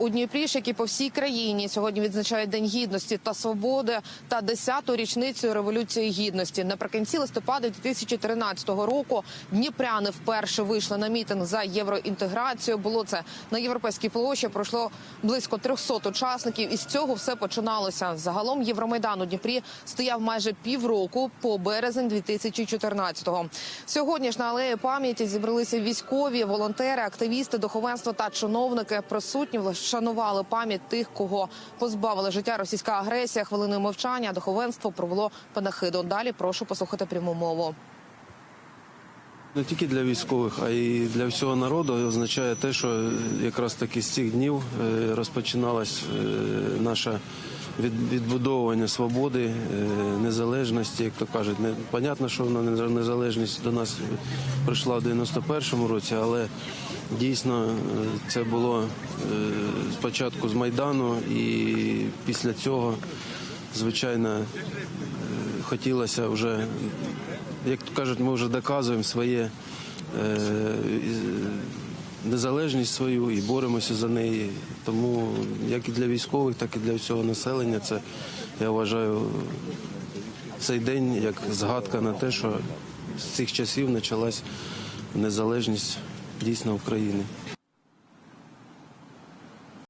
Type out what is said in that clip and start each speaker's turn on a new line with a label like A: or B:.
A: У Дніпрі, ж, як і по всій країні, сьогодні відзначають День гідності та свободи та 10-ту річницю революції гідності. Наприкінці листопада 2013 року дніпряни вперше вийшли на мітинг за євроінтеграцію. Було це на європейській площі. Пройшло близько 300 учасників. І з цього все починалося. Загалом Євромайдан у Дніпрі стояв майже півроку по березень 2014-го. Сьогодні ж на алеї пам'яті зібралися військові, волонтери, активісти, духовенство та чиновники. Присутні вшанували пам'ять тих, кого позбавили життя російська агресія. Хвилиною мовчання духовенство провело панахиду. Далі прошу послухати пряму мову.
B: Не тільки для військових, а й для всього народу означає те, що якраз таки з цих днів е, розпочиналась е, від- відбудовування свободи, е, незалежності, як то кажуть. Понятно, що вона незалежність до нас прийшла в 91-му році, але дійсно це було спочатку з майдану, і після цього, звичайно, хотілося вже як то кажуть, ми вже доказуємо своє е, незалежність свою і боремося за неї. Тому як і для військових, так і для всього населення, це я вважаю цей день як згадка на те, що з цих часів почалась незалежність дійсно України.